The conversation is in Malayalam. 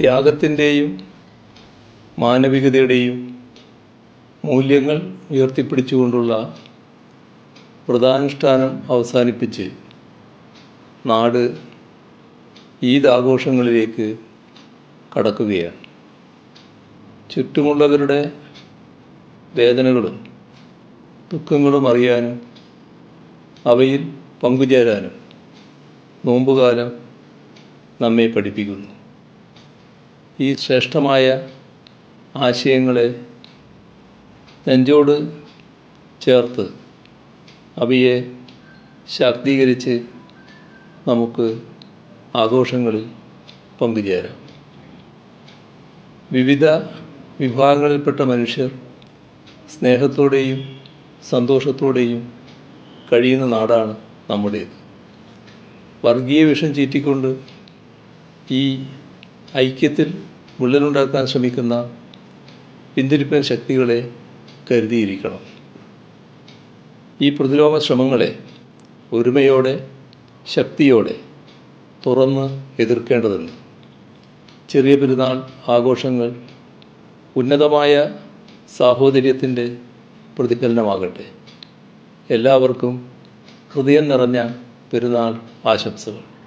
ത്യാഗത്തിന്റെയും മാനവികതയുടെയും മൂല്യങ്ങൾ ഉയർത്തിപ്പിടിച്ചുകൊണ്ടുള്ള വ്രതാനുഷ്ഠാനം അവസാനിപ്പിച്ച് നാട് ഈദ് ആഘോഷങ്ങളിലേക്ക് കടക്കുകയാണ്. ചുറ്റുമുള്ളവരുടെ വേദനകളും ദുഃഖങ്ങളും അറിയാനും അവയിൽ പങ്കുചേരാനും നോമ്പുകാലം നമ്മെ പഠിപ്പിക്കുന്നു. ഈ ശ്രേഷ്ഠമായ ആശയങ്ങളെ നെഞ്ചോട് ചേർത്ത് അവയെ ശാക്തീകരിച്ച് നമുക്ക് ആഘോഷങ്ങളിൽ പങ്കുചേരാം. വിവിധ വിഭാഗങ്ങളിൽപ്പെട്ട മനുഷ്യർ സ്നേഹത്തോടെയും സന്തോഷത്തോടെയും കഴിയുന്ന നാടാണ് നമ്മുടേത്. വർഗീയ വിഷം ചീറ്റിക്കൊണ്ട് ഈ ഐക്യത്തിൽ വിള്ളലുണ്ടാക്കാൻ ശ്രമിക്കുന്ന പിന്തിരിപ്പൻ ശക്തികളെ കരുതിയിരിക്കണം. ഈ പ്രതിരോധ ശ്രമങ്ങളെ ഒരുമയോടെ ശക്തിയോടെ തുറന്ന് എതിർക്കേണ്ടതുണ്ട്. ചെറിയ പെരുന്നാൾ ആഘോഷങ്ങൾ ഉന്നതമായ സാഹോദര്യത്തിന്റെ പ്രതിഫലനമാകട്ടെ. എല്ലാവർക്കും ഹൃദയം നിറഞ്ഞ പെരുന്നാൾ ആശംസകൾ.